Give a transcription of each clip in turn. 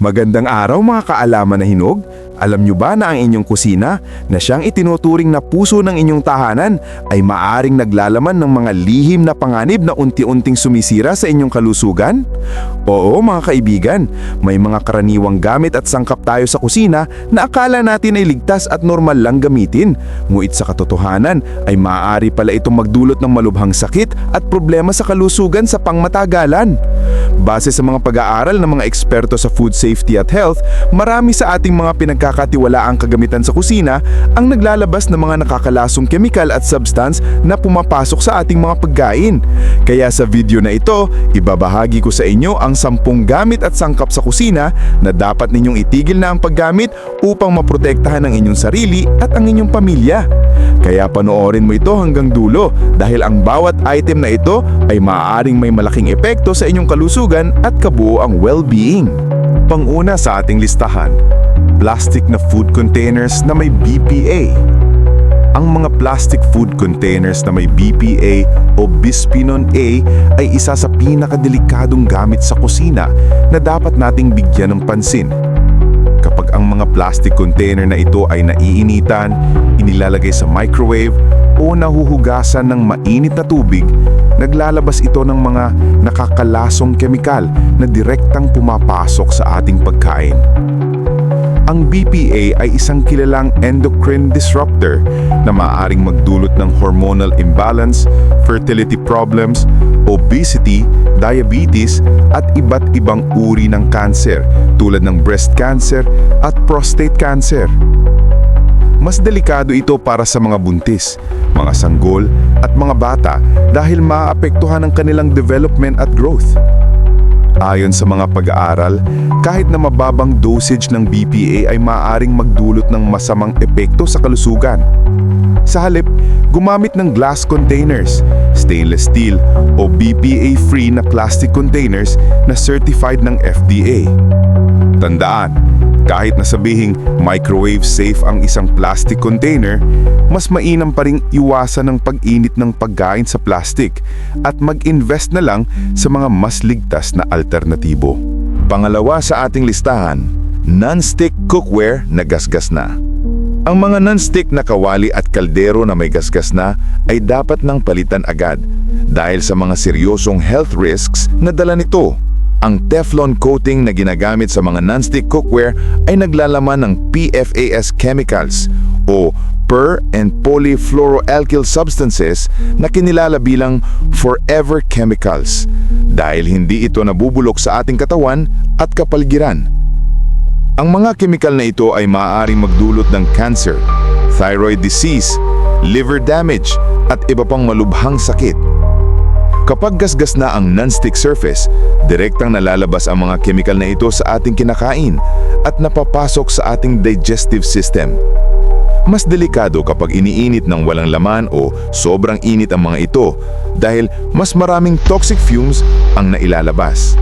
Magandang araw mga kaalaman na hinog. Alam nyo ba na ang inyong kusina na siyang itinuturing na puso ng inyong tahanan ay maaring naglalaman ng mga lihim na panganib na unti-unting sumisira sa inyong kalusugan? Oo mga kaibigan, may mga karaniwang gamit at sangkap tayo sa kusina na akala natin ay ligtas at normal lang gamitin. Ngunit sa katotohanan ay maaari pala itong magdulot ng malubhang sakit at problema sa kalusugan sa pangmatagalan. Base sa mga pag-aaral ng mga eksperto sa food safety at health, marami sa ating mga pinagkakatiwalaang kagamitan sa kusina ang naglalabas ng mga nakakalasong kemikal at substance na pumapasok sa ating mga pagkain. Kaya sa video na ito, ibabahagi ko sa inyo ang sampung gamit at sangkap sa kusina na dapat ninyong itigil na ang paggamit upang maprotektahan ang inyong sarili at ang inyong pamilya. Kaya panoorin mo ito hanggang dulo dahil ang bawat item na ito ay maaaring may malaking epekto sa inyong kalusugan at kabuoang well-being. Panguna sa ating listahan, plastic na food containers na may BPA. Ang mga plastic food containers na may BPA o bisphenol A ay isa sa pinakadelikadong gamit sa kusina na dapat nating bigyan ng pansin. Kapag ang mga plastic container na ito ay naiinitan, inilalagay sa microwave o nahuhugasan ng mainit na tubig, naglalabas ito ng mga nakakalasong kemikal na direktang pumapasok sa ating pagkain. Ang BPA ay isang kilalang endocrine disruptor na maaaring magdulot ng hormonal imbalance, fertility problems, obesity, diabetes at iba't ibang uri ng cancer tulad ng breast cancer at prostate cancer. Mas delikado ito para sa mga buntis, mga sanggol at mga bata dahil maapektuhan ang kanilang development at growth. Ayon sa mga pag-aaral, kahit na mababang dosage ng BPA ay maaaring magdulot ng masamang epekto sa kalusugan. Sa halip, gumamit ng glass containers, stainless steel o BPA-free na plastic containers na certified ng FDA. Tandaan, kahit na sabihing microwave safe ang isang plastic container, mas mainam pa ring iwasan ng pag-init ng pagkain sa plastic at mag-invest na lang sa mga mas ligtas na alternatibo. Pangalawa sa ating listahan, non-stick cookware na gasgas na. Ang mga non-stick na kawali at kaldero na may gasgas na ay dapat nang palitan agad dahil sa mga seryosong health risks na dala nito. Ang Teflon coating na ginagamit sa mga non-stick cookware ay naglalaman ng PFAS chemicals o per and polyfluoroalkyl substances na kinilala bilang forever chemicals dahil hindi ito nabubulok sa ating katawan at kapaligiran. Ang mga kemikal na ito ay maaaring magdulot ng cancer, thyroid disease, liver damage at iba pang malubhang sakit. Kapag gasgas na ang non-stick surface, direktang nalalabas ang mga kemikal na ito sa ating kinakain at napapasok sa ating digestive system. Mas delikado kapag iniinit ng walang laman o sobrang init ang mga ito dahil mas maraming toxic fumes ang nailalabas.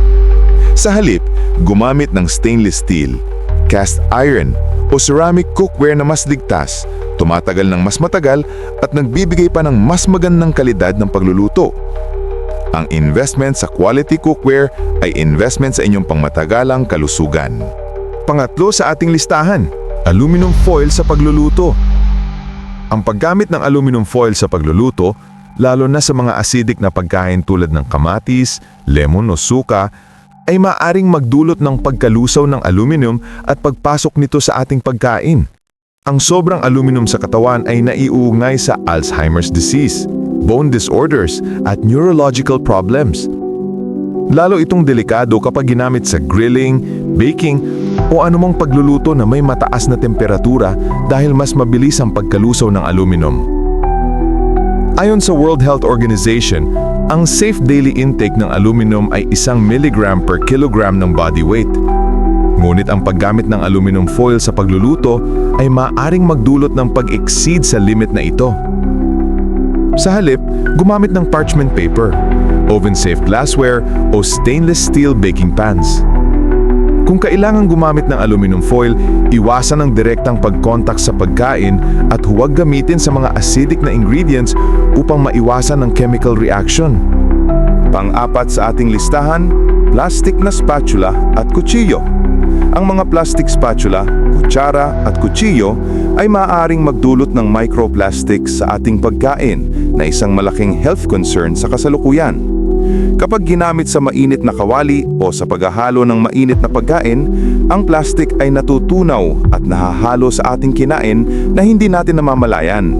Sa halip, gumamit ng stainless steel, cast iron o ceramic cookware na mas ligtas, tumatagal ng mas matagal at nagbibigay pa ng mas magandang kalidad ng pagluluto. Ang investment sa quality cookware ay investment sa inyong pangmatagalang kalusugan. Pangatlo sa ating listahan, aluminum foil sa pagluluto. Ang paggamit ng aluminum foil sa pagluluto, lalo na sa mga acidic na pagkain tulad ng kamatis, lemon o suka, ay maaring magdulot ng pagkalusaw ng aluminum at pagpasok nito sa ating pagkain. Ang sobrang aluminum sa katawan ay naiugnay sa Alzheimer's disease, bone disorders at neurological problems. Lalo itong delikado kapag ginamit sa grilling, baking o anumang pagluluto na may mataas na temperatura dahil mas mabilis ang pagkalusaw ng aluminum. Ayon sa World Health Organization, ang safe daily intake ng aluminum ay isang milligram per kilogram ng body weight. Ngunit ang paggamit ng aluminum foil sa pagluluto ay maaring magdulot ng pag-exceed sa limit na ito. Sa halip, gumamit ng parchment paper, oven-safe glassware o stainless steel baking pans. Kung kailangan gumamit ng aluminum foil, iwasan ang direktang pagkontak sa pagkain at huwag gamitin sa mga acidic na ingredients upang maiwasan ang chemical reaction. Pang-apat sa ating listahan, plastic na spatula at kutsilyo. Ang mga plastic spatula, kutsara at kutsilyo ay maaaring magdulot ng microplastics sa ating pagkain na isang malaking health concern sa kasalukuyan. Kapag ginamit sa mainit na kawali o sa paghahalo ng mainit na pagkain, ang plastic ay natutunaw at nahahalo sa ating kinain na hindi natin namamalayan.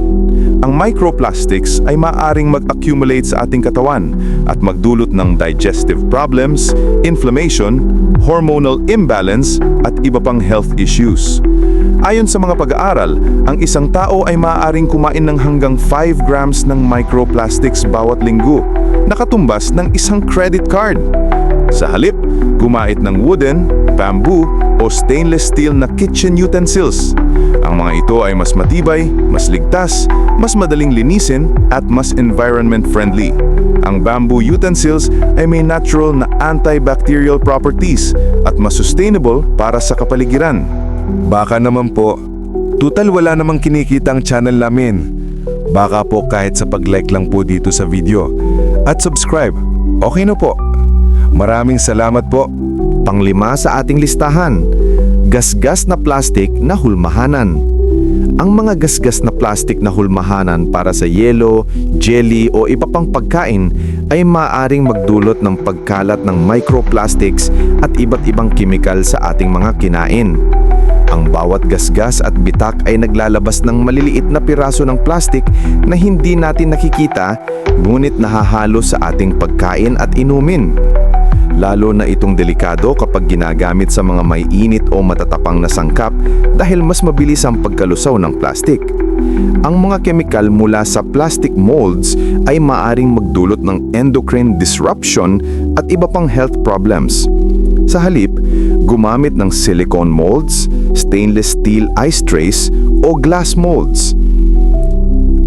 Ang microplastics ay maaring mag-accumulate sa ating katawan at magdulot ng digestive problems, inflammation, hormonal imbalance at iba pang health issues. Ayon sa mga pag-aaral, ang isang tao ay maaaring kumain ng hanggang 5 grams ng microplastics bawat linggo, nakatumbas ng isang credit card. Sa halip, gumait ng wooden, bamboo o stainless steel na kitchen utensils. Ang mga ito ay mas matibay, mas ligtas, mas madaling linisin at mas environment friendly. Ang bamboo utensils ay may natural na antibacterial properties at mas sustainable para sa kapaligiran. Baka naman po, tutal wala namang kinikita ang channel namin. Baka po kahit sa pag-like lang po dito sa video. At subscribe, okay na po. Maraming salamat po. Panglima sa ating listahan, gasgas na plastic na hulmahanan. Ang mga gasgas na plastic na hulmahanan para sa yelo, jelly o iba pang pagkain ay maaaring magdulot ng pagkalat ng microplastics at iba't ibang kimikal sa ating mga kinain. Ang bawat gasgas at bitak ay naglalabas ng maliliit na piraso ng plastic na hindi natin nakikita ngunit nahahalo sa ating pagkain at inumin. Lalo na itong delikado kapag ginagamit sa mga may init o matatapang na sangkap dahil mas mabilis ang pagkalusaw ng plastic. Ang mga kemikal mula sa plastic molds ay maaring magdulot ng endocrine disruption at iba pang health problems. Sa halip, gumamit ng silicone molds, stainless steel ice trays o glass molds.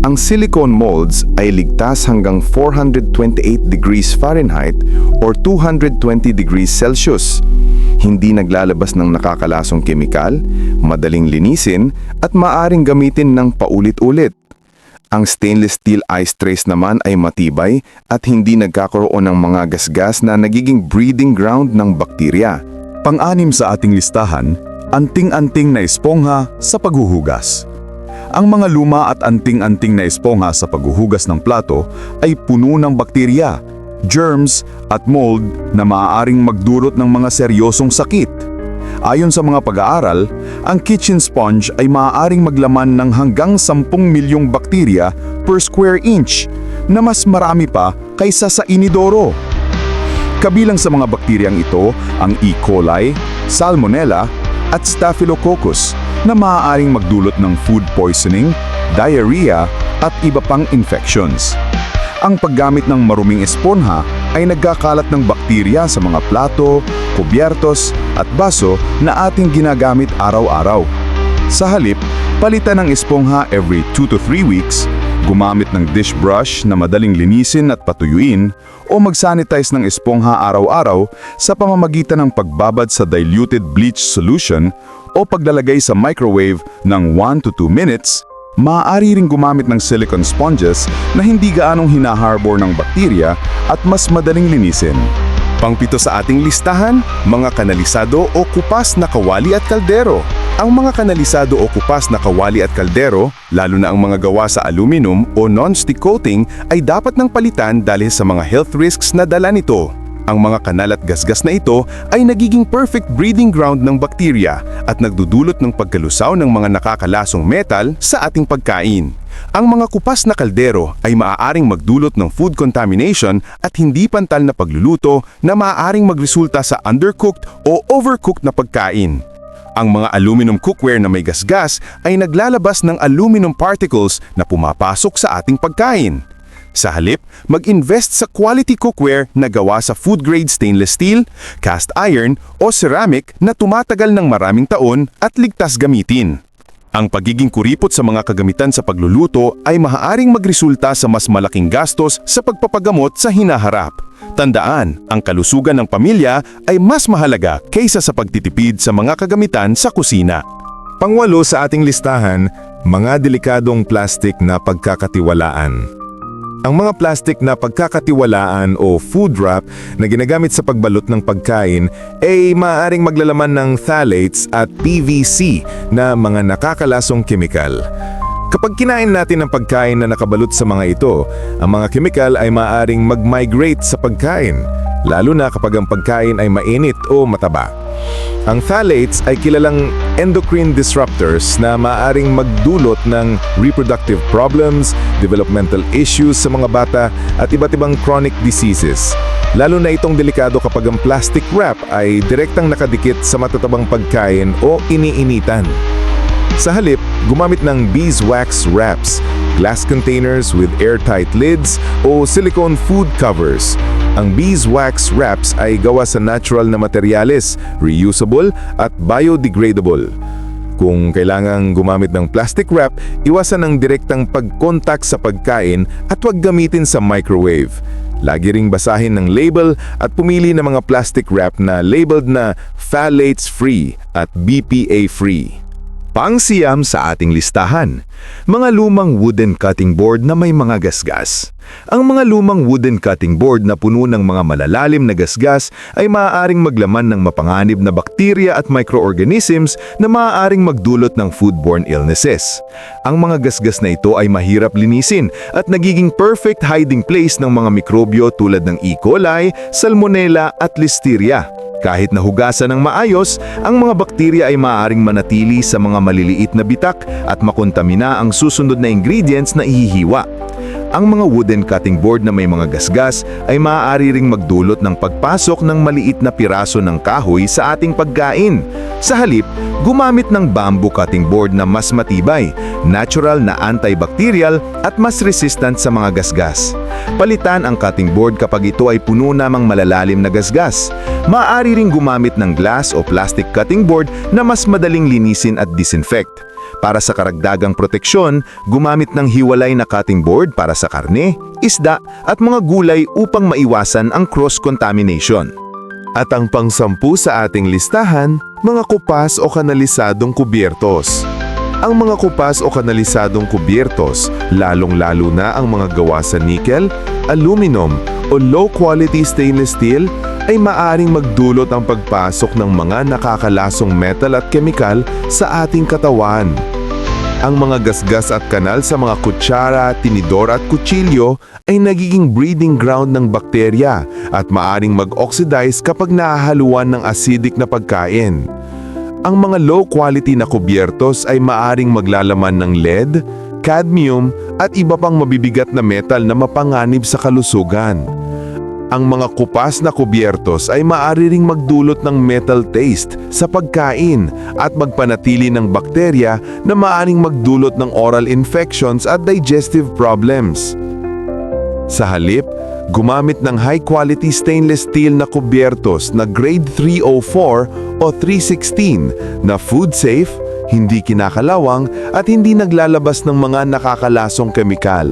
Ang silicone molds ay ligtas hanggang 428 degrees Fahrenheit or 220 degrees Celsius. Hindi naglalabas ng nakakalasong kemikal, madaling linisin at maaring gamitin ng paulit-ulit. Ang stainless steel ice trays naman ay matibay at hindi nagkakaroon ng mga gasgas na nagiging breeding ground ng bakterya. Pang-anim sa ating listahan, anting-anting na espongha sa paghuhugas. Ang mga luma at anting-anting na espongha sa paghuhugas ng plato ay puno ng bakterya, germs at mold na maaaring magdulot ng mga seryosong sakit. Ayon sa mga pag-aaral, ang kitchen sponge ay maaaring maglaman ng hanggang 10 milyong bakterya per square inch na mas marami pa kaysa sa inidoro. Kabilang sa mga bakteryang ito ang E. coli, Salmonella at Staphylococcus na maaaring magdulot ng food poisoning, diarrhea at iba pang infections. Ang paggamit ng maruming esponha ay nagkakalat ng bakterya sa mga plato, kubyertos at baso na ating ginagamit araw-araw. Sa halip, palitan ng espongha every 2 to 3 weeks, gumamit ng dish brush na madaling linisin at patuyuin, o mag-sanitize ng espongha araw-araw sa pamamagitan ng pagbabad sa diluted bleach solution o paglalagay sa microwave ng 1 to 2 minutes, maaari ring gumamit ng silicone sponges na hindi gaanong hinaharbor ng bakterya at mas madaling linisin. Pangpito sa ating listahan, mga kanalisado o kupas na kawali at kaldero. Ang mga kanalisado o kupas na kawali at kaldero, lalo na ang mga gawa sa aluminum o non-stick coating, ay dapat nang palitan dahil sa mga health risks na dala nito. Ang mga kanal at gasgas na ito ay nagiging perfect breeding ground ng bakterya at nagdudulot ng pagkalusaw ng mga nakakalasong metal sa ating pagkain. Ang mga kupas na kaldero ay maaaring magdulot ng food contamination at hindi pantal na pagluluto na maaaring magresulta sa undercooked o overcooked na pagkain. Ang mga aluminum cookware na may gasgas ay naglalabas ng aluminum particles na pumapasok sa ating pagkain. Sa halip, mag-invest sa quality cookware na gawa sa food-grade stainless steel, cast iron o ceramic na tumatagal ng maraming taon at ligtas gamitin. Ang pagiging kuripot sa mga kagamitan sa pagluluto ay maaaring magresulta sa mas malaking gastos sa pagpapagamot sa hinaharap. Tandaan, ang kalusugan ng pamilya ay mas mahalaga kaysa sa pagtitipid sa mga kagamitan sa kusina. Pangwalo sa ating listahan, mga delikadong plastic na pagkakatiwalaan. Ang mga plastic na pagkakatiwalaan o food wrap na ginagamit sa pagbalot ng pagkain ay maaaring maglalaman ng phthalates at PVC na mga nakakalasong kemikal. Kapag kinain natin ang pagkain na nakabalot sa mga ito, ang mga kemikal ay maaaring mag-migrate sa pagkain, lalo na kapag ang pagkain ay mainit o mataba. Ang phthalates ay kilalang endocrine disruptors na maaaring magdulot ng reproductive problems, developmental issues sa mga bata at iba't ibang chronic diseases. Lalo na itong delikado kapag ang plastic wrap ay direktang nakadikit sa matatabang pagkain o iniinitan. Sa halip, gumamit ng beeswax wraps, glass containers with airtight lids o silicone food covers. Ang beeswax wraps ay gawa sa natural na materyales, reusable at biodegradable. Kung kailangang gumamit ng plastic wrap, iwasan ang direktang pagkontak sa pagkain at huwag gamitin sa microwave. Lagi ring basahin ng label at pumili ng mga plastic wrap na labeled na phthalates-free at BPA-free. Pangsiyam sa ating listahan, mga lumang wooden cutting board na may mga gasgas. Ang mga lumang wooden cutting board na puno ng mga malalalim na gasgas ay maaaring maglaman ng mapanganib na bakterya at microorganisms na maaaring magdulot ng foodborne illnesses. Ang mga gasgas na ito ay mahirap linisin at nagiging perfect hiding place ng mga mikrobyo tulad ng E. coli, Salmonella at Listeria. Kahit nahugasan ng maayos, ang mga bakterya ay maaaring manatili sa mga maliliit na bitak at makontamina ang susunod na ingredients na ihihiwa. Ang mga wooden cutting board na may mga gasgas ay maaari ring magdulot ng pagpasok ng maliit na piraso ng kahoy sa ating pagkain. Sa halip, gumamit ng bamboo cutting board na mas matibay, natural na antibacterial at mas resistant sa mga gasgas. Palitan ang cutting board kapag ito ay puno namang malalalim na gasgas. Maaari ring gumamit ng glass o plastic cutting board na mas madaling linisin at disinfect. Para sa karagdagang proteksyon, gumamit ng hiwalay na cutting board para sa karne, isda at mga gulay upang maiwasan ang cross-contamination. At ang pangsampu sa ating listahan, mga kupas o kanalisadong kubyertos. Ang mga kupas o kanalisadong kubyertos, lalong-lalo na ang mga gawa sa nickel, aluminum o low-quality stainless steel, ay maaring magdulot ang pagpasok ng mga nakakalasong metal at kemikal sa ating katawan. Ang mga gasgas at kanal sa mga kutsara, tinidor at kutsilyo ay nagiging breeding ground ng bakterya at maaring mag-oxidize kapag nahahaluan ng acidic na pagkain. Ang mga low-quality na kubyertos ay maaring maglalaman ng lead, cadmium at iba pang mabibigat na metal na mapanganib sa kalusugan. Ang mga kupas na kubyertos ay maaari ring magdulot ng metal taste sa pagkain at magpanatili ng bakterya na maaring magdulot ng oral infections at digestive problems. Sa halip, gumamit ng high-quality stainless steel na kubyertos na grade 304 o 316 na food safe, hindi kinakalawang at hindi naglalabas ng mga nakakalasong kemikal.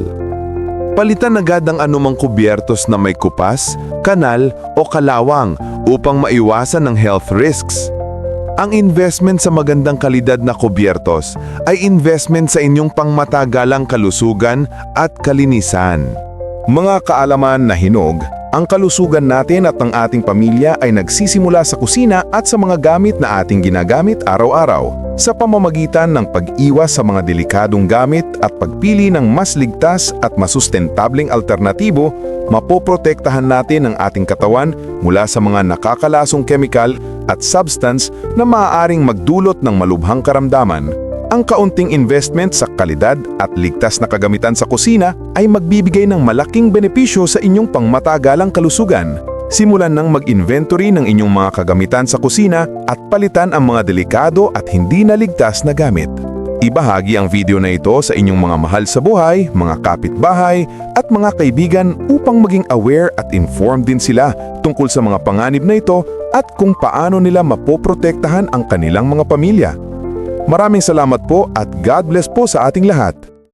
Palitan agad ang anumang kubyertos na may kupas, kanal o kalawang upang maiwasan ang health risks. Ang investment sa magandang kalidad na kubyertos ay investment sa inyong pangmatagalang kalusugan at kalinisan. Mga kaalaman na hinog, ang kalusugan natin at ng ating pamilya ay nagsisimula sa kusina at sa mga gamit na ating ginagamit araw-araw sa pamamagitan ng pag-iwas sa mga delikadong gamit at pagpili ng mas ligtas at masustentabling alternatibo, mapoprotektahan natin ang ating katawan mula sa mga nakakalasong kemikal at substance na maaaring magdulot ng malubhang karamdaman. Ang kaunting investment sa kalidad at ligtas na kagamitan sa kusina ay magbibigay ng malaking benepisyo sa inyong pangmatagalang kalusugan. Simulan ng mag-inventory ng inyong mga kagamitan sa kusina at palitan ang mga delikado at hindi naligtas na gamit. Ibahagi ang video na ito sa inyong mga mahal sa buhay, mga kapitbahay at mga kaibigan upang maging aware at informed din sila tungkol sa mga panganib na ito at kung paano nila mapoprotektahan ang kanilang mga pamilya. Maraming salamat po at God bless po sa ating lahat.